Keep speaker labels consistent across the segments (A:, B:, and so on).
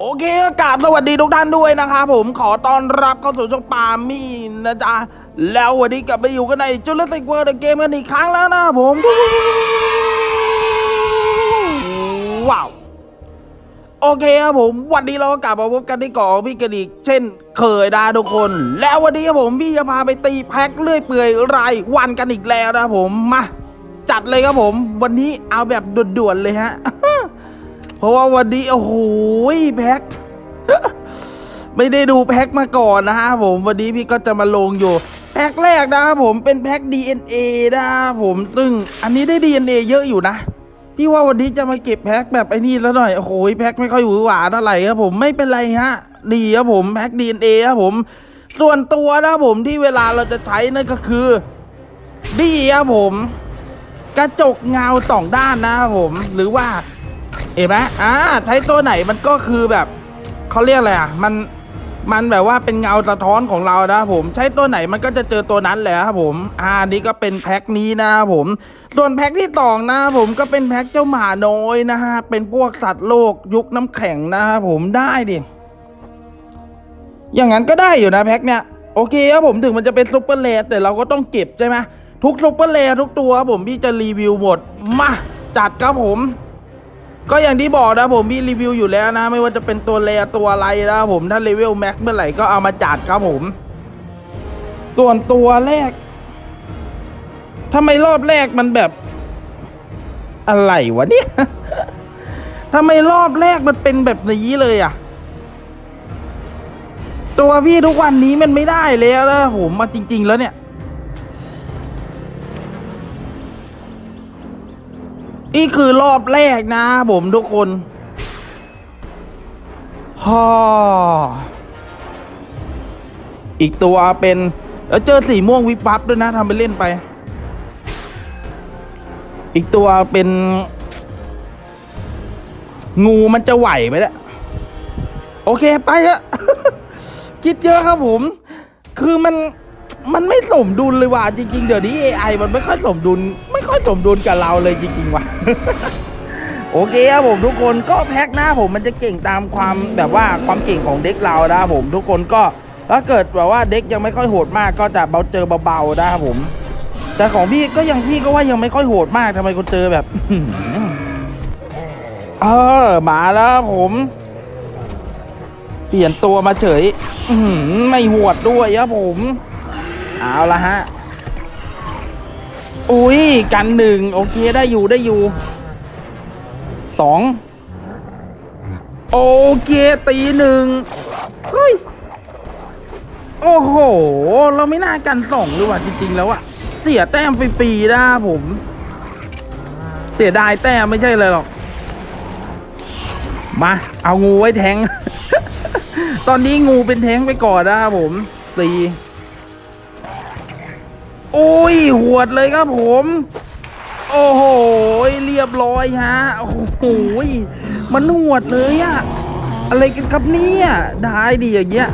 A: โอเคก็กราบสวัสดีทุกท่านด้วยนะครับผมขอต้อนรับเข้าสู่ช่องปามี่นะจ๊ะ แล้ววันนี้กลับมาอยู่กันในจุลติกเวิร์ดเกมกันอีกครั้งแล้วนะผม ว้าว โอเคครับผม วันนี้เราก็กลับมาพบกันที่เกาะพี่กันอีกเช่นเคยนะทุกคน แล้ววันนี้ครับผมพี่จะพาไปตีแพ็คเลื่อยเปื่อยรายวันกันอีกแล้วนะผมมาจัดเลยครับผม วันนี้เอาแบบด่วนๆเลยฮะ เพราะว่าวันนี้โอ้โหแพ็คไม่ได้ดูแพ็คมาก่อนนะฮะผมวันนี้พี่ก็จะมาลงอยู่ แพ็คแรกนะครับผมเป็นแพ็ค DNA นะครับผมซึ่งอันนี้ได้ DNA เยอะอยู่นะ พี่ว่าวันนี้จะมาเก็บแพ็คแบบไอ้นี่แล้วหน่อยโอ้โหแพ็คไม่ค่อยหวือหวาเท่าไหร่ครับผมไม่เป็นไรฮะดีครับผมแพ็ค DNA ครับผมส่วนตัวนะผมที่เวลาเราจะใช้นั่นก็คือดีครับผม กระจกเงาสองด้านนะครับผม หรือว่า เห็นไหมอ่าใช้ตัวไหนมันก็คือแบบเขาเรียกอะไรอะ มัน มันแบบว่าเป็นเงาสะท้อนของเรานะครับผม ใช้ตัวไหนมันก็จะเจอตัวนั้นแหละครับผม อ่า นี่ก็เป็นแพ็คนี้นะครับผม ส่วนแพ็คที่สองนะครับผมก็เป็นแพ็คเจ้าหมาน้อยนะฮะ เป็นพวกสัตว์โลกยุคน้ำแข็งนะครับผมได้ดิ อย่างนั้นก็ได้อยู่นะแพ็คเนี้ย โอเคครับผมถึงมันจะเป็นซุปเปอร์เลแต่เราก็ต้องเก็บใช่ไหมทุกซุปเปอร์เลทุกตัวครับผมพี่จะรีวิวหมด มาจัดครับผม ก็อย่างที่บอกนะผมมีรีวิวอยู่แล้วนะ ไม่ว่าจะเป็นตัวแรตัวอะไรนะผมถ้าเลเวลแม็กเมื่อไหร่ก็เอามาจัดครับผม ส่วนตัวแรกทำไมรอบแรกมันแบบ อะไรวะเนี่ยทำไมรอบแรกมันเป็นแบบนี้เลยอะ ตัวพี่ทุกวันนี้มันไม่ได้แล้วนะผมมาจริง ๆ แล้วเนี่ย นี่คือรอบแรกนะผมทุกคนฮ่ออีกตัวเป็นแล้วเจอสีม่วงวิบวับด้วยนะทำไปเล่นไป อีกตัวเป็น งูมันจะไหวไหมเนี่ยโอเคไปอะคิดเยอะครับผม คือมันมันไม่สมดุลเลยว่ะจริง ๆ เดี๋ยวนี้ AI มันไม่ค่อยสมดุล สมดุลกับเราเลยจริงๆว่ะ โอเคครับผมทุกคนก็แพ็คหน้าผมมันจะเก่งตามความแบบว่าความเก่งของเด็กเรานะครับผมทุกคนก็ถ้าเกิดแบบว่าเด็กยังไม่ค่อยโหดมากก็จะเบาเจอเบาๆนะครับผม แต่ของพี่ก็ยังพี่ก็ว่ายังไม่ค่อยโหดมากทำไมคนเจอแบบเออมาแล้วผม เปลี่ยนตัวมาเฉย อืไม่หวดด้วยครับผม เอาละฮะ อุ้ยกันหนึ่งโอเคได้อยู่ได้อยู่สองโอเคตีหนึ่งเฮ้ยโอ้โห เราไม่น่ากันสองเลยว่ะจริง ๆ แล้วอะเสียแต้มฟรีๆนะผม เสียดายแต้มไม่ใช่เลยหรอกมาเอางูไว้แทง ตอนนี้งูเป็นแทงไปก่อนนะครับผมสี่ อ้ยหวดเลยครับผม โอ้โหเรียบร้อยฮะโอ้โหมันหวดเลยอะอะไรกันครับเนี่ยได้ดีอย่างเงี้ย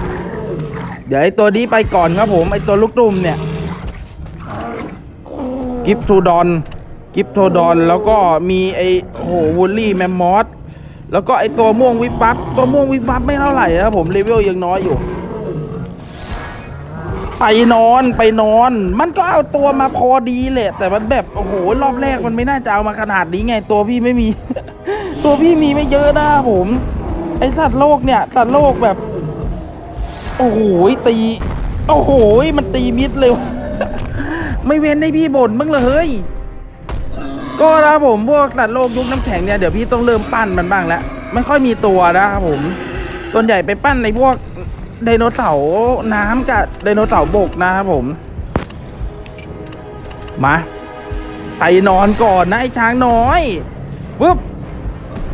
A: เดี๋ยวไอตัวนี้ไปก่อนครับผมไอตัวลูกตุ้มเนี่ยกิฟทูดอนกิฟโทดอนแล้วก็มีไอโอ้โหวูลลี่แมมมอสแล้วก็ไอตัวม่วงวิบวับตัวม่วงวิบวับไม่เท่าไหร่นะผมเลเวลยังน้อยอยู่ ไปนอนไปนอน มันก็เอาตัวมาพอดีแหละ แต่มันแบบโอ้โหรอบแรกมันไม่น่าจะเอามาขนาดนี้ไง ตัวพี่ไม่มี ตัวพี่มีไม่เยอะนะผม ไอสัตว์โลกเนี่ยสัตว์โลกแบบ โอ้โหตี โอ้โหมันตีมิดเลย ไม่เว้นให้พี่บ่นบ้างเลยเฮ้ยก็นะผมพวกสัตว์โลกยุคน้ำแข็งเนี่ยเดี๋ยวพี่ต้องเริ่มปั้นมันบ้างแล้วไม่ค่อยมีตัวนะครับผมส่วนใหญ่ไปปั้นในพวก ไดโนเสาร์น้ำกับไดโนเสาร์บกนะครับผม มาไปนอนก่อนนะไอ้ช้างน้อยปึ๊บ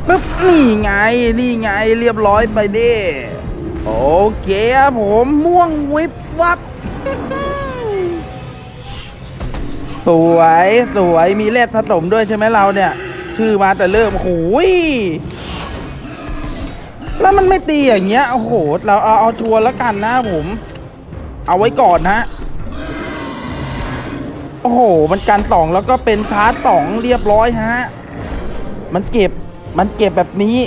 A: ปึ๊บนี่ไงนี่ไงเรียบร้อยไปด้โอเคครับผมม่วงวิบวับสวยสวยมีเลดผสมด้วยใช่ไหมเราเนี่ย ชื่อมาแต่เริ่มโอ้ย แล้วมันไม่ตีอย่างเงี้ย โอ้โห เราเอาเอาชัวร์แล้วกันนะผม เอาไว้ก่อนนะโอ้โห มันการสองแล้วก็เป็นชาร์จสองเรียบร้อยฮะ มันเก็บ มันเก็บแบบนี้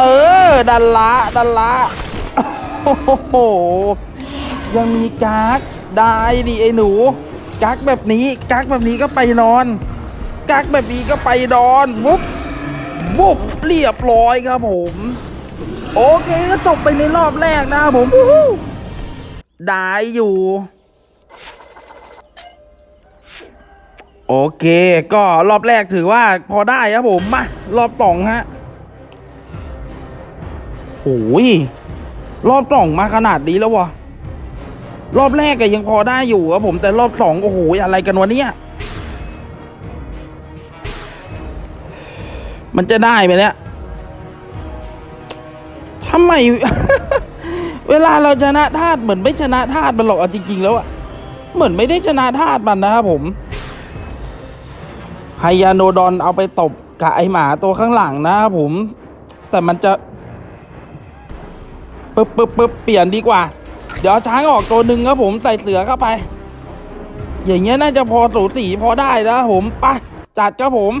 A: เออ ดันละดันละโอ้โห ยังมีกักได้ดิไอ้หนูกักแบบนี้กักแบบนี้ก็ไปนอนกักแบบนี้ก็ไปนอนวุบวุบเรียบร้อยครับผม โอเคก็จบไปในรอบแรกนะครับผมวู้ฮู้ได้อยู่ โอเค ก็รอบแรกถือว่าพอได้ครับผมมารอบสองฮะโอ้ยรอบสองมาขนาดนี้แล้ววะรอบแรกก็ยังพอได้อยู่ครับผมแต่รอบสองโอ้โหอะไรกันวะเนี่ยมันจะได้ไหมเนี่ย ทำไม เวลาเราชนะธาตุเหมือนไม่ชนะธาตุมันหรอกอาจริง ๆ แล้วอะเหมือนไม่ได้ชนะธาตุมันนะครับผมไฮยาโนดอนเอาไปตบกับไอหมาตัวข้างหลังนะครับผม แต่มันจะปึ๊บปึ๊บปึ๊บเปลี่ยนดีกว่า เดี๋ยวช้างออกตัวหนึ่งครับผมใส่เสือเข้าไป อย่างเงี้ยน่าจะพอสูสีพอได้นะครับผมไปจัดครับผม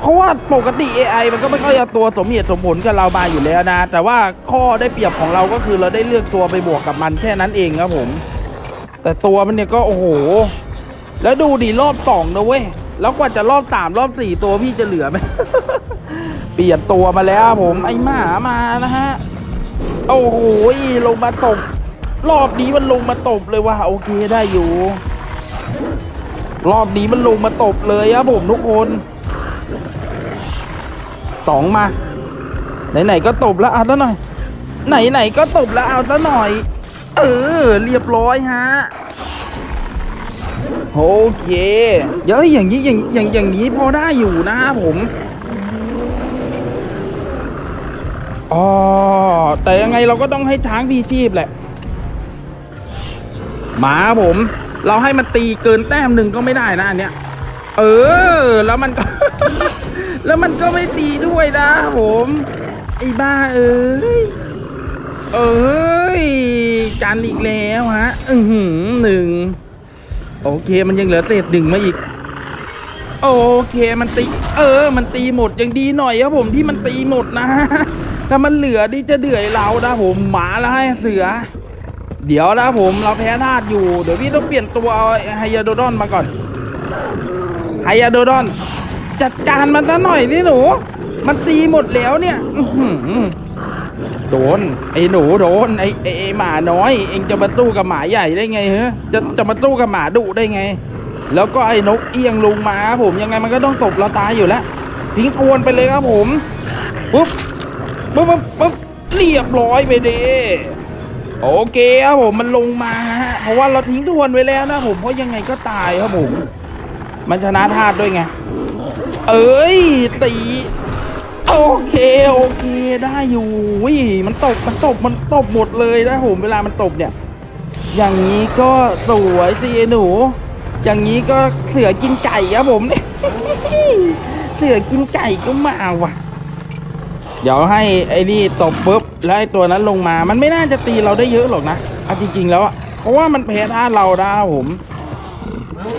A: เพราะว่าปกติ AI มันก็ไม่ค่อยเอาตัวสมเหตุสมผลกับเรามาอยู่แล้วนะ แต่ว่าข้อได้เปรียบของเราก็คือเราได้เลือกตัวไปบวกกับมันแค่นั้นเองครับผม แต่ตัวมันเนี่ยก็โอ้โห แล้วดูดิรอบสองนะเว้ย แล้วกว่าจะรอบสามรอบสี่ตัวพี่จะเหลือไหม เปลี่ยนตัวมาแล้วผมไอหมามานะฮะ โอ้โหลงมาตบ รอบนี้มันลงมาตบเลยว่ะโอเคได้อยู่ รอบนี้มันลงมาตบเลยครับผมทุกคน สองมาไหนๆก็ตบแล้วเอาซะหน่อย ไหนๆก็ตบแล้วเอาซะหน่อย เออ เรียบร้อยฮะโอเคเดี๋ยวอย่างนี้อย่างอย่างอย่างนี้พอได้อยู่นะครับผมอ๋อแต่ยังไงเราก็ต้องให้ช้างพีชีพแหละ หมาผม เราให้มันตีเกินแต้มหนึ่งก็ไม่ได้นะอันเนี้ย เออ แล้วมันก็ แล้วมันก็ไม่ตีด้วยนะผม ไอ้บ้าเอ้ย เอ้ย จันอีกแล้วฮะ อือหือหนึ่ง โอเคมันยังเหลือเศษหนึ่งมาอีก โอเคมันตี เออ มันตีหมดยังดีหน่อยครับผมที่มันตีหมดนะถ้ามันเหลือที่จะเดือยเรานะผมหมาแล้วให้เสือ เดี๋ยวนะผมเราแพ้ธาตุอยู่ เดี๋ยวพี่ต้องเปลี่ยนตัวเอาไฮยาโดดอนมาก่อนไฮยาโดดอน จัดการมันซะหน่อยนี่หนู มันตีหมดแล้วเนี่ยโดน ไอ้หนูโดนไอ้ไอ้หมาน้อย เองจะมาสู้กับหมาใหญ่ได้ไงเฮ้จะจะมาสู้กับหมาดุได้ไง แล้วก็ไอ้นกเอียงลงมาครับผมยังไงมันก็ต้องตบเราตายอยู่แล้วทิ้งทวนไปเลยครับผมปุ๊บปุ๊บปุ๊บปุ๊บเรียบร้อยไปเดโอเคครับผมมันลงมาฮะเพราะว่าเราทิ้งทวนไว้แล้วนะผมเพราะยังไงก็ตายครับผมมันชนะธาตุด้วยไง เอ้ยตีโอเคโอเคได้อยู่วิมันตบมันตบมันตบหมดเลยนะผมเวลามันตบเนี่ย อย่างนี้ก็สวยสิไอ้หนู อย่างนี้ก็เสือกินไก่ครับผมเนี่ยเสือกินไก่ก็มาว่ะ เดี๋ยวให้ไอ้นี่ตบปุ๊บแล้วไอ้ตัวนั้นลงมา มันไม่น่าจะตีเราได้เยอะหรอกนะเอาจริงๆแล้วอะเพราะว่ามันแพ้ท่าเราได้ครับผม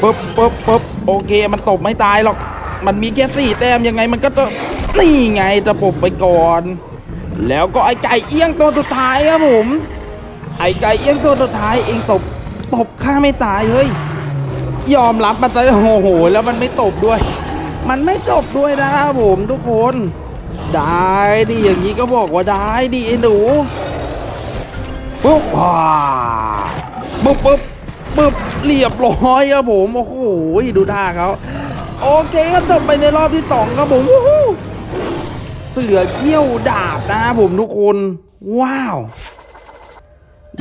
A: ปุ๊บปุ๊บปุ๊บโอเค มันตบไม่ตายหรอก มันมีแค่สี่แต้มยังไงมันก็จะนี่ไงจะปบไปก่อน แล้วก็ไอ้ไก่เอี้ยงตัวสุดท้ายครับผม ไอ้ไก่เอี้ยงตัวสุดท้ายเองตบตบข้าไม่ตายเฮ้ยยอมรับมันจะโอ้โห แล้วมันไม่ตบด้วย มันไม่ตบด้วยนะครับผมทุกคน ได้ดิอย่างนี้ก็บอกว่าได้ดิไอ้หนูปุ๊บว้าปุ๊บปุ๊บปุ๊บเรียบร้อยครับผมโอ้โหดูท่าเขา โอเคก็จบไปในรอบที่สองครับผมเสือเขี้ยวดาบนะครับผมทุกคน ว้าว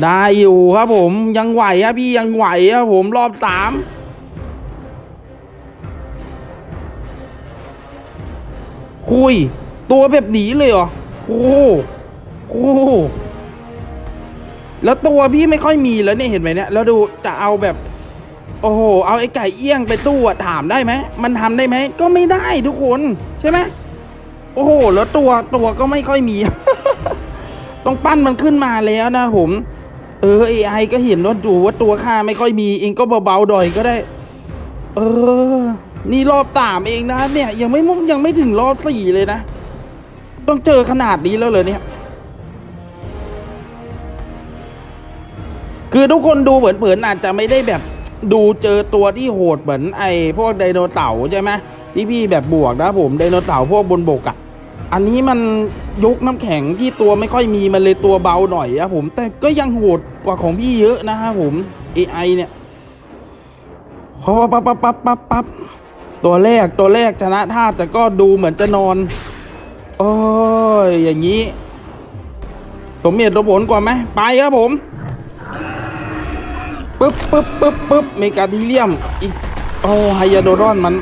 A: ได้อยู่ครับผมยังไหวครับพี่ยังไหวครับผมรอบสามคุย ตัวแบบหนีเลยเหรอโอ้โหโอ้โหแล้วตัวพี่ไม่ค่อยมีแล้วเนี่ยเห็นไหมเนี่ย แล้วดูจะเอาแบบ โอ้โห เอาไอ้ไก่เอี้ยงไปตู้อะถามได้ไหม มันทำได้ไหม ก็ไม่ได้ทุกคนใช่ไหมโอ้โห แล้วตัวตัวก็ไม่ค่อยมี ต้องปั้นมันขึ้นมาแล้วนะผม เออไอไอก็เห็นว่าดูว่าตัวข้าไม่ค่อยมี เองก็เบาๆดอยก็ได้ เออ นี่รอบสามเองนะเนี่ย ยังไม่มุ่งยังไม่ถึงรอบสี่เลยนะ ต้องเจอขนาดนี้แล้วเลยเนี่ยคือทุกคนดูเผินๆอาจจะไม่ได้แบบ ดูเจอตัวที่โหดเหมือนไอ้พวกไดโนเต่าใช่ไหมที่พี่แบบบวกนะผมไดโนเต่าพวกบนบกอะ่ะอันนี้มันยกน้ำแข็งที่ตัวไม่ค่อยมีมันเลยตัวเบาหน่อยอะผม แต่ก็ยังโหดกว่าของพี่เยอะนะครับผม AI เนี่ยปั๊บปั๊บปั๊บปั๊บปั๊บปั๊บตัวแรกตัวแรกชนะท่าแต่ก็ดูเหมือนจะนอน โอ้ยอย่างนี้ สมเหตุสมผลกว่าไหมไปครับผม ปึ๊บปึ๊บปึ๊บปึ๊บเมกาทีเลียมอีกโอ้ไฮยาโดรอนมัน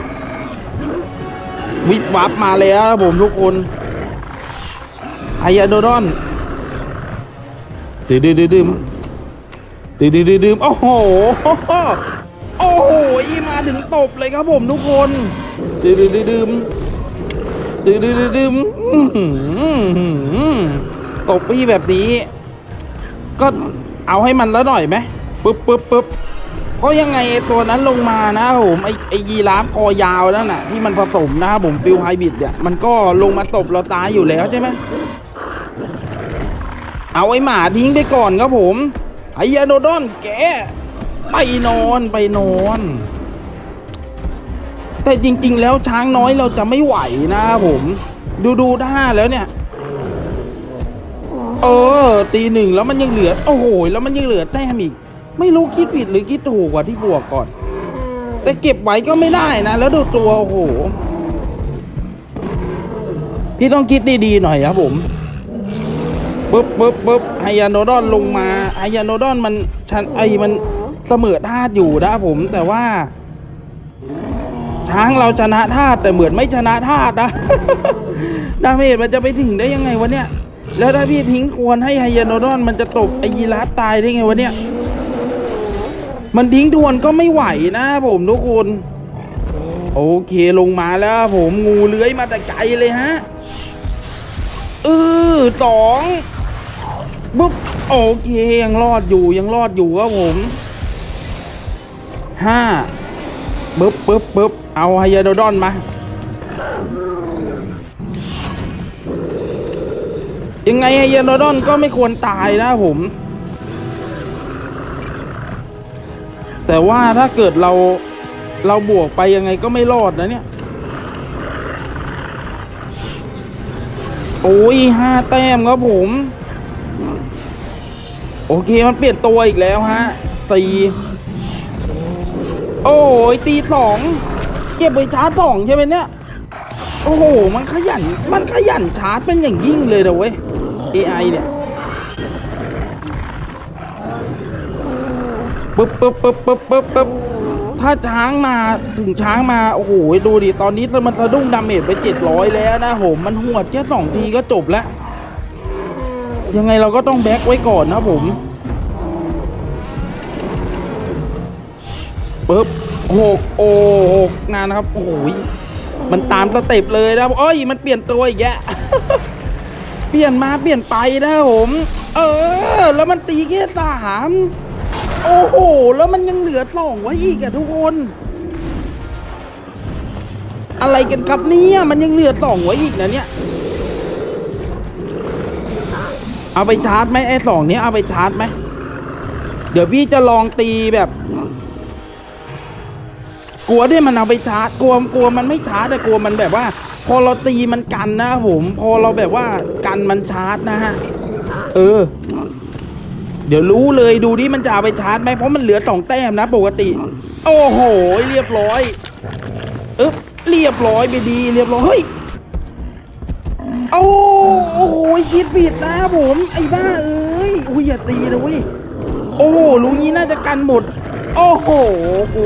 A: วิบวับมาแล้วครับผมทุกคนไฮยาโดรอนดืดดืดดืมดืดดืดดืมโอ้โหโอ้โหอีมาถึงตบเลยครับผมทุกคนดืดดืดดืมดืดดืดดืมอื้อหือตบพี่แบบนี้ ก็เอาให้มันแล้วหน่อยไหม ปึ๊บปึ๊บปึ๊บเพราะยังไงตัวนั้นลงมานะผมไอไอยีราฟคอยาวนั่นน่ะที่มันผสมนะครับผมฟิลไฮบริดเนี่ยมันก็ลงมาตบเราตายอยู่แล้วใช่ไหมเอาไอหมาทิ้งไปก่อนครับผมไอยาโดดอนแกไปนอนไปนอน แต่จริง ๆ แล้วช้างน้อยเราจะไม่ไหวนะครับผม ดูดูท่าแล้วเนี่ย เออ ตีหนึ่งแล้วมันยังเหลือ โอ้โหแล้วมันยังเหลือแต้มอีก ไม่รู้คิดผิดหรือคิดถูกกว่าที่บวกก่อน แต่เก็บไว้ก็ไม่ได้นะ แล้วดูตัวโอ้โห พี่ต้องคิดดีๆหน่อยครับผมปึ๊บปึ๊บปึ๊บไฮยาโนดอนลงมาไฮยาโนดอนมันชันไอมันเสมอธาตุอยู่นะครับผมแต่ว่า ช้างเราชนะธาตุแต่เหมือนไม่ชนะธาตุนะดาเมจมันจะไปถึงได้ยังไงวะเนี่ย แล้วถ้าพี่ทิ้งควรให้ไฮยาโนดอนมันจะตบไอยีราฟตายได้ไงวะเนี่ย มันทิ้งทวนก็ไม่ไหวนะผมทุกคน โอเคลงมาแล้วผมงูเลื้อยมาแต่ไกลเลยฮะเออสองปุ๊บโอเคยังรอดอยู่ยังรอดอยู่ครับผมห้าปึ๊บปึ๊บปึ๊บเอาไฮยาโดดอนมายังไงไฮยาโดดอนก็ไม่ควรตายนะผม แต่ว่าถ้าเกิดเราเราบวกไปยังไงก็ไม่รอดนะเนี่ย โอ้ยห้าแต้มครับผม โอเคมันเปลี่ยนตัวอีกแล้วฮะตีโอ้ยตีสองเก็บไปชาร์จสองใช่ไหมเนี่ย โอ้โห มันขยัน มันขยันชาร์จเป็นอย่างยิ่งเลยนะเว้ย AI เนี่ย ปึ๊บปึ๊บปึ๊บปึ๊บปึ๊บปึ๊บถ้าช้างมาถึงช้างมา โอ้โห ดูดิ ตอนนี้มันสะดุ้งดาเมจไปเจ็ดร้อยแล้วนะผมมันหัวแค่สองทีก็จบแล้ว ยังไงเราก็ต้องแบ็กไว้ก่อนนะผมปึ๊บหกโอ้หกนานนะครับ โอ้โหมันตามสเต็ปเลยนะเอ้ย มันเปลี่ยนตัวอีกแยะเปลี่ยนมาเปลี่ยนไปนะผม เออ แล้วมันตีแค่สาม โอ้โห แล้วมันยังเหลือสองไว้อีกอะทุกคน อะไรกันครับเนี่ยมันยังเหลือสองไว้อีกนะเนี่ย เอาไปชาร์จไหมไอ้สองเนี้ยเอาไปชาร์จไหม เดี๋ยวพี่จะลองตีแบบ กลัวที่มันเอาไปชาร์จกลัวกลัวมันไม่ชาร์จแต่กลัวมันแบบว่า พอเราตีมันกันนะผม พอเราแบบว่ากันมันชาร์จนะฮะ เออ เดี๋ยวรู้เลยดูดิมันจะเอาไปชาร์จไหมเพราะมันเหลือสองแต้มนะ ปกติ โอ้โห เรียบร้อยเอ๊บเรียบร้อยไปดีเรียบร้อยเฮ้ยโอ้โอ้โหคิดผิดนะผมไอ้บ้าเอ้ยอุ้ยอย่าตีนะเว้ยโอ้โหรู้งี้น่าจะกันหมด โอ้โหกู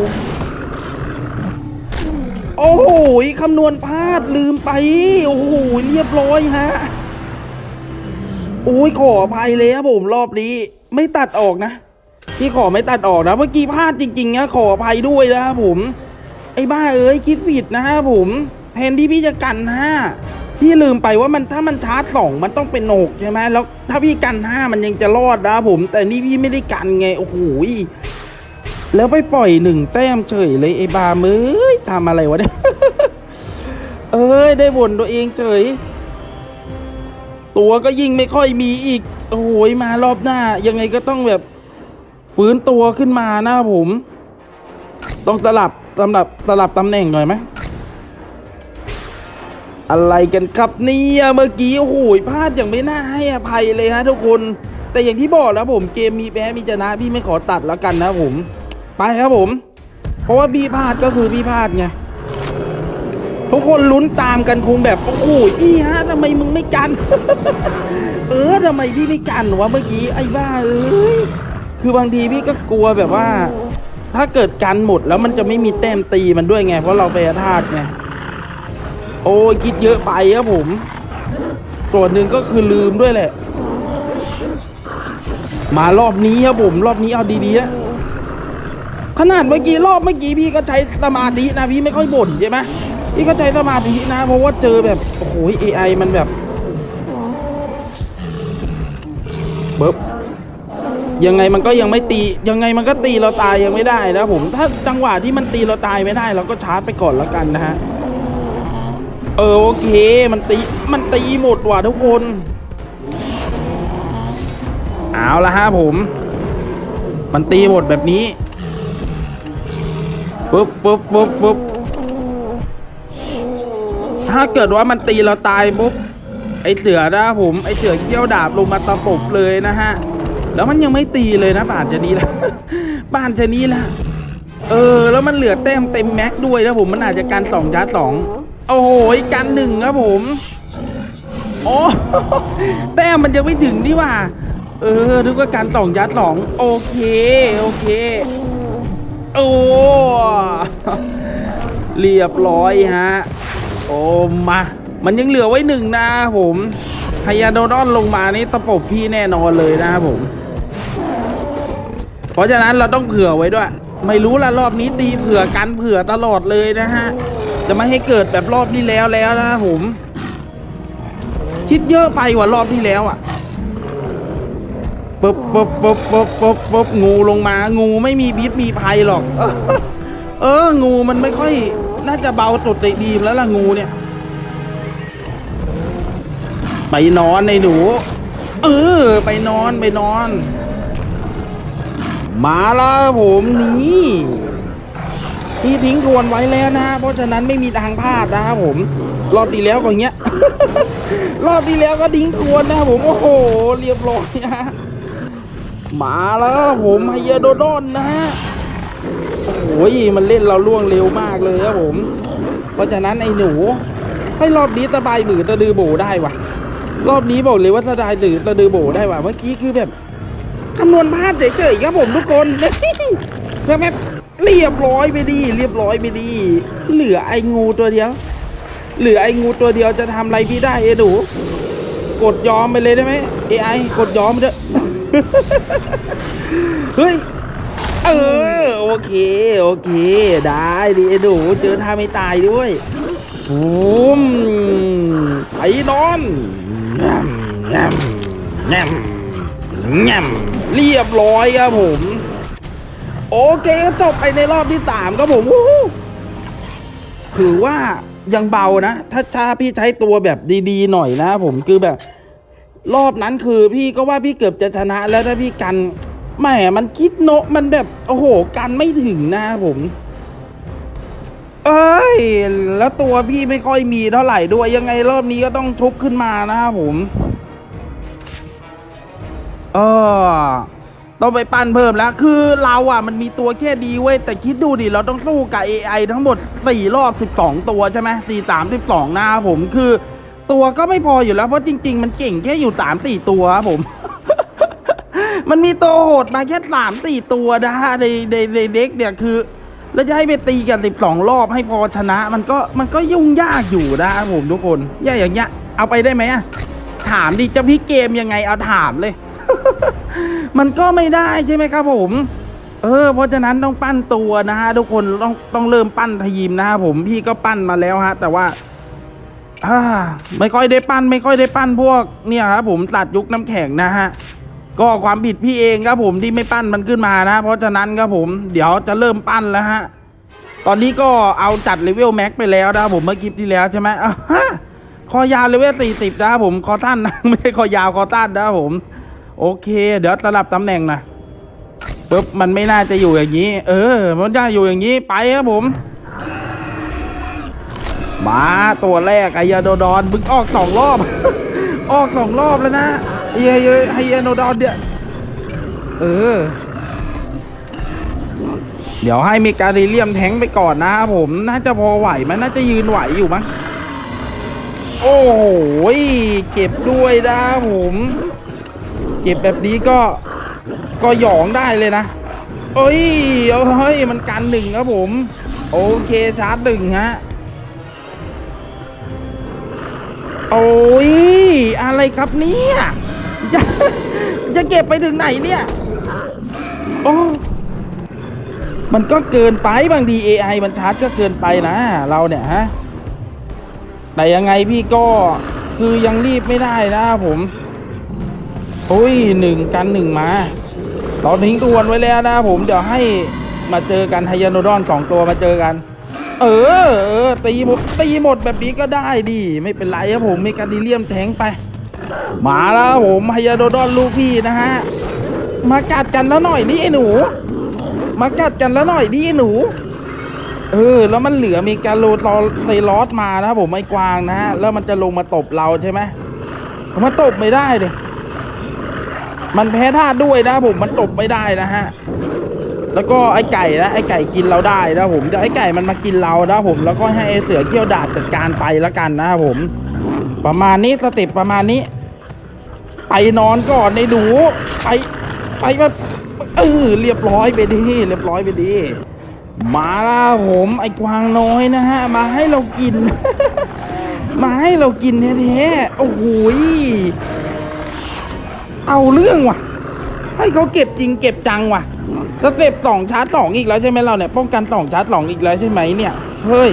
A: โอ้โหคำนวณพลาดลืมไป โอ้โหเรียบร้อยฮะโอ้ยขออภัยเลยครับผมรอบนี้ ไม่ตัดออกนะ พี่ขอไม่ตัดออกนะเมื่อกี้พลาดจริงๆนะขออภัยด้วยนะครับผม ไอ้บ้าเอ้ยคิดผิดนะครับผมแทนที่พี่จะกันห้าพี่ลืมไปว่ามันถ้ามันชาร์จสองมันต้องเป็นหกใช่ไหมแล้วถ้าพี่กันห้ามันยังจะรอดนะครับผม แต่นี่พี่ไม่ได้กันไงโอ้โหแล้วไปปล่อยหนึ่งแต้มเฉยเลยไอ้บาเอ้ยทำอะไรวะเนี่ยเอ้ยได้บ่นตัวเองเฉย ตัวก็ยิ่งไม่ค่อยมีอีก โอ้โหมารอบหน้า ยังไงก็ต้องแบบฟื้นตัวขึ้นมานะผม ต้องสลับสำหรับสลับตำแหน่งหน่อยไหมอะไรกันครับเนี่ยเมื่อกี้โอ้โหพลาดอย่างไม่น่าให้อภัยเลยฮะทุกคน แต่อย่างที่บอกแล้วผมเกมมีแพ้มีชนะพี่ไม่ขอตัดแล้วกันนะผม ไปครับผม เพราะว่าพี่พลาดก็คือพี่พลาดไง ทุกคนลุ้นตามกันคงแบบโอ้โหพี่ฮะทำไมมึงไม่กัน เออทำไมพี่ไม่กันวะเมื่อกี้ไอ้บ้าเอ้ยคือบางทีพี่ก็กลัวแบบว่า ถ้าเกิดกันหมดแล้วมันจะไม่มีแต้มตีมันด้วยไง เพราะเราไปอาธาตุไงโอ้ยคิดเยอะไปครับผม ส่วนหนึ่งก็คือลืมด้วยแหละ มารอบนี้ครับผม รอบนี้เอาดีๆนะขนาดเมื่อกี้รอบเมื่อกี้พี่ก็ใช้สมาธินะพี่ไม่ค่อยบ่นใช่ไหม พี่ก็ใช้สมาธินะ เพราะว่าเจอแบบโอ้โห AI มันแบบเบิบยังไงมันก็ยังไม่ตี ยังไงมันก็ตีเราตายยังไม่ได้นะผม ถ้าจังหวะที่มันตีเราตายไม่ได้ เราก็ชาร์จไปก่อนแล้วกันนะฮะ เออโอเค มันตี มันตีหมดว่ะทุกคน เอาละฮะผม มันตีหมดแบบนี้ปุ๊บปุ๊บปุ๊บปุ๊บ ถ้าเกิดว่ามันตีเราตายปุ๊บไอเสือนะผมไอเสือเขี้ยวดาบลงมาตะปบเลยนะฮะแล้วมันยังไม่ตีเลยนะป่านจะนี้ละป่านจะนี้ละเออ แล้วมันเหลือแต้มเต็มแม็กด้วยนะผมมันอาจจะการสองชาร์จสองโอ้โหกันหนึ่งครับผมโอ้แต้มมันยังไม่ถึงนี่ว่า เออนึกว่าการสองยัดสองโอเค โอเค โอ้เรียบร้อยฮะ โอ้มา มันยังเหลือไว้หนึ่งนะผมไฮยาโดดอนลงมานี่ตะปบพี่แน่นอนเลยนะครับผม เพราะฉะนั้นเราต้องเผื่อไว้ด้วย ไม่รู้ละรอบนี้ตีเผื่อกันเผื่อตลอดเลยนะฮะ จะไม่ให้เกิดแบบรอบที่แล้วแล้วนะผม คิดเยอะไปกว่ารอบที่แล้วอะปุ๊บปุ๊บปุ๊บปุ๊บปุ๊บปุ๊บงูลงมา งูไม่มีพิษมีภัยหรอก เออ งูมันไม่ค่อย น่าจะเบาสุดในทีมแล้วล่ะงูเนี่ย ไปนอนในหนู เออ ไปนอนไปนอน มาแล้วผมนี่ที่ทิ้งทวนไว้แล้วนะเพราะฉะนั้นไม่มีทางพลาดนะครับผม รอบที่แล้วก็เงี้ย รอบที่แล้วก็ทิ้งทวนนะครับผม โอ้โห เรียบร้อยนะฮะ มาแล้วผมไฮเยโดดอนนะฮะ อ้ยมันเล่นเราล่วงเร็วมากเลยครับผม เพราะฉะนั้นไอ้หนูให้รอบนี้สบายบือตะดือโบได้ว่ะ รอบนี้บอกเลยว่าสบายบือตะดือโบได้ว่ะเมื่อกี้คือแบบคำนวณพลาดเฉยๆครับผมทุกคนเพื่อแบบเรียบร้อยไปดี เรียบร้อยไปดี เหลือไอ้งูตัวเดียวเหลือไอ้งูตัวเดียวจะทำอะไรพี่ได้เอดูกดยอมไปเลยได้ไหม AI กดยอมไปเถอะเฮ้ย เออโอเค โอเค ได้ดิไอ้ดูเจอท่าไม่ตายด้วยบูมไปนอนแงมแงมแงมแงมเรียบร้อยครับผม โอเคจบไปในรอบที่สามครับผมถือว่ายังเบานะ ถ้าชาพี่ใช้ตัวแบบดีๆหน่อยนะผมคือแบบ รอบนั้นคือพี่ก็ว่าพี่เกือบจะชนะแล้วถ้าพี่กัน แหมมันคิดโนะมันแบบ โอ้โห กันไม่ถึงนะครับผม เอ้ย แล้วตัวพี่ไม่ค่อยมีเท่าไหร่ด้วย ยังไงรอบนี้ก็ต้องทุบขึ้นมานะครับผม เออต้องไปปั้นเพิ่มแล้ว คือเราอะมันมีตัวแค่ดีเว้ย แต่คิดดูดิ เราต้องสู้กับ AI ทั้งหมด 4 รอบ 12 ตัวใช่ไหม4 3 12นะครับผม คือ ตัวก็ไม่พออยู่แล้ว เพราะจริง ๆ มันเก่งแค่อยู่3 4ตัวครับผม มันมีตัวโหดมาแค่3 4ตัวนะฮะในในในเด็กเนี่ยคือ แล้วจะให้ไปตีกัน12รอบให้พอชนะ มันก็มันก็ยุ่งยากอยู่นะครับผมทุกคนอย่าอย่างเงี้ยเอาไปได้ไหมอะถามดิจะพลิกเกมยังไงเอาถามเลย มันก็ไม่ได้ใช่ไหมครับผมเออเพราะฉะนั้นต้องปั้นตัวนะฮะทุกคนต้องต้องเริ่มปั้นทีมนะฮะผมพี่ก็ปั้นมาแล้วฮะ แต่ว่าอ่าไม่ค่อยได้ปั้น ไม่ค่อยได้ปั้นพวกเนี่ยครับผมตัดยุคน้ำแข็งนะฮะ ก็ความผิดพี่เองครับผมที่ไม่ปั้นมันขึ้นมานะ เพราะฉะนั้นครับผมเดี๋ยวจะเริ่มปั้นแล้วฮะ ตอนนี้ก็เอาจัดเลเวลแม็กไปแล้วนะครับผมเมื่อคลิปที่แล้วใช่ไหมอะคอยาวเลเวลสี่สิบนะครับผมคอท่านนะไม่ใช่คอยาวคอต้านนะครับผม โอเค เดี๋ยวสลับตำแหน่งนะปุ๊บมันไม่น่าจะอยู่อย่างนี้ เออ มันน่าอยู่อย่างนี้ไปครับผมมาตัวแรกไอยาโดดอนมึงออกสองรอบ ออกสองรอบแล้วนะ ไอไอ้ไอยาโดดอนเดี๋ยเออ เดี๋ยวให้มีการีเลียมแทงไปก่อนนะครับผม น่าจะพอไหวไหมน่าจะยืนไหวอยู่มั้งโอ้โหเก็บด้วยนะผม เก็บแบบนี้ก็ก็หยองได้เลยนะเอ้ยเอาเฮ้ยมันกันหนึ่งครับผม โอเคชาร์จหนึ่งฮะโอ้ยอะไรครับเนี่ย จะจะเก็บไปถึงไหนเนี่ย โอ้มันก็เกินไปบางที AI มันชาร์จก็เกินไปนะ เราเนี่ยฮะ แต่ยังไงพี่ก็คือยังรีบไม่ได้นะผมโอ้ยหนึ่งกันหนึ่งมา เราทิ้งทวนไว้แล้วนะผมเดี๋ยวให้มาเจอกันไฮยาโนดอนสองตัวมาเจอกัน เออเออตีหมดตีหมดแบบนี้ก็ได้ดิไม่เป็นไรครับผมมีการดีเลียมแทงไป มาแล้วผมไฮยาโนดอนลูกพี่นะฮะ มากัดกันแล้วหน่อยดิไอ้หนู มากัดกันแล้วหน่อยดิไอ้หนู เออ แล้วมันเหลือมีการโลตอไซลอสมานะผมไอ้กวางนะฮะ แล้วมันจะลงมาตบเราใช่ไหมมันตบไม่ได้เลยมันแพ้ธาตุด้วยนะผมมันตบไม่ได้นะฮะ แล้วก็ไอ้ไก่นะไอ้ไก่กินเราได้นะผมเดี๋ยวไอ้ไก่มันมากินเรานะผม แล้วก็ให้ไอ้เสือเขี้ยวดาบจัดการไปแล้วกันนะครับผม ประมาณนี้สเต็ปประมาณนี้ ไปนอนก่อนในหนูไปไปก็เออเรียบร้อยไปดี เรียบร้อยไปดี มาล้วผมไอ้กวางน้อยนะฮะ มาให้เรากิน มาให้เรากินแท้ๆโอ้โหยเอาเรื่องว่ะ ให้เขาเก็บจริงเก็บจังว่ะสเต็ปสองชาร์จสองอีกแล้วใช่ไหมเราเนี่ยป้องกันสองชาร์จสองอีกแล้วใช่ไหมเนี่ย เฮ้ย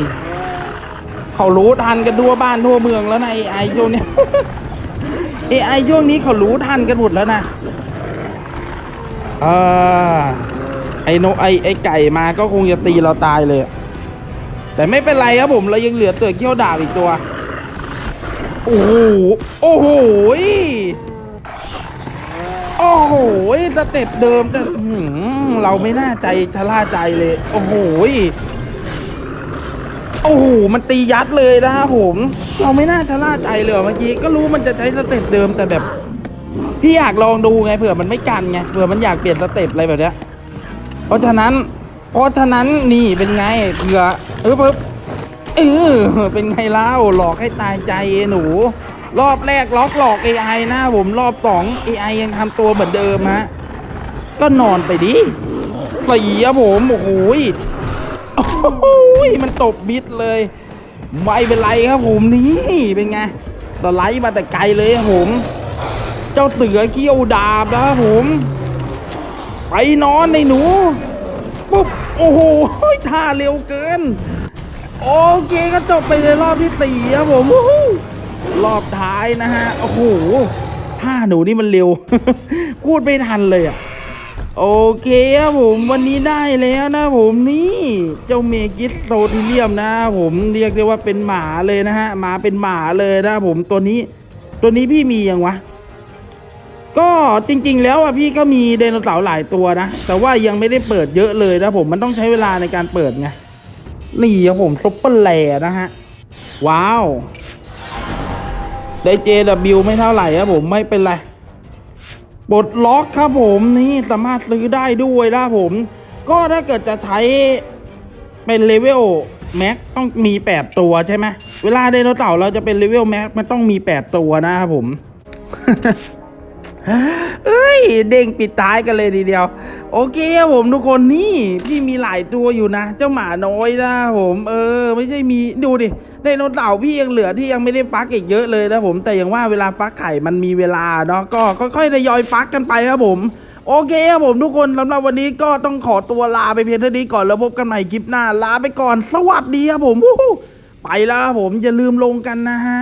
A: เขารู้ทันกันทั่วบ้านทั่วเมืองแล้วนะไอไอช่วงเนี้ยเอไอช่วงนี้เขารู้ทันกันหมดแล้วนะเออไอโนไอไอไก่มาก็คงจะตีเราตายเลย แต่ไม่เป็นไรครับผมเรายังเหลือตัวเขี้ยวดาบอีกตัว โอ้โหโอ้โหโอ้โหสเต็ปเดิมแต่เราไม่น่าใจชะล่าใจเลย โอ้โหย โอ้โห มันตียัดเลยนะครับผม เราไม่น่าชะล่าใจเลยเมื่อกี้ ก็รู้มันจะใช้สเต็ปเดิมแต่แบบ พี่อยากลองดูไงเผื่อมันไม่กันไง เผื่อมันอยากเปลี่ยนสเต็ปอะไรแบบเนี้ย เพราะฉะนั้น เพราะฉะนั้นนี่เป็นไงเผื่อเออปึ๊บเออเป็นไงเล่าหลอกให้ตายใจหนู รอบแรกล็อกหลอก AI นะผมรอบสอง AI ยังทำตัวเหมือนเดิมฮะ ก็นอนไปดิสี่อะผม โอ้โห โอ้โหยมันตบบิดเลยไม่เป็นไรครับผมนี่เป็นไงสไลด์มาแต่ไกลเลยครับผม เจ้าเสือเขี้ยวดาบนะครับผม ไปนอนในหนูปุ๊บโอ้โหท่าเร็วเกิน โอเคก็จบไปในรอบที่สี่ครับผมรอบท้ายนะฮะ โอ้โหท่าหนูนี่มันเร็ว พูดไม่ทันเลยอะ โอเคครับผมวันนี้ได้แล้วนะผมนี่เจ้าเมกิสโตทิเลียมนะผมเรียกได้ว่าเป็นหมาเลยนะฮะหมาเป็นหมาเลยนะผมตัวนี้ ตัวนี้พี่มียังวะ ก็จริง ๆ แล้วอะพี่ก็มีไดโนเสาร์หลายตัวนะ แต่ว่ายังไม่ได้เปิดเยอะเลยนะผมมันต้องใช้เวลาในการเปิดไงนี่ครับผมซุปเปอร์แลนะฮะว้าวได้ JW ไม่เท่าไหร่ครับผมไม่เป็นไร ปลดล็อกครับผมนี่สามารถซื้อได้ด้วยนะผม ก็ถ้าเกิดจะใช้เป็นเลเวลแม็กต้องมี 8 ตัวใช่ไหมเวลาไดโนเสาร์เราจะเป็นเลเวลแม็กมันต้องมี 8 ตัวนะครับผมเอ้ย เด้งปิดท้ายกันเลยทีเดียว โอเคครับผมทุกคนนี่พี่มีหลายตัวอยู่นะ เจ้าหมาน้อยนะผมเออ ไม่ใช่มีดูดิไดโนเสาร์พี่ยังเหลือที่ยังไม่ได้ฟักอีกเยอะเลยนะผมแต่อย่างว่าเวลาฟักไข่มันมีเวลาเนาะก็ค่อยๆทยอยฟักกันไปครับผมโอเคครับผมทุกคนสำหรับวันนี้ก็ต้องขอตัวลาไปเพียงเท่านี้ก่อนแล้วพบกันใหม่คลิปหน้าลาไปก่อน สวัสดีครับผมไปแล้วครับผมอย่าลืมลงกันนะฮะ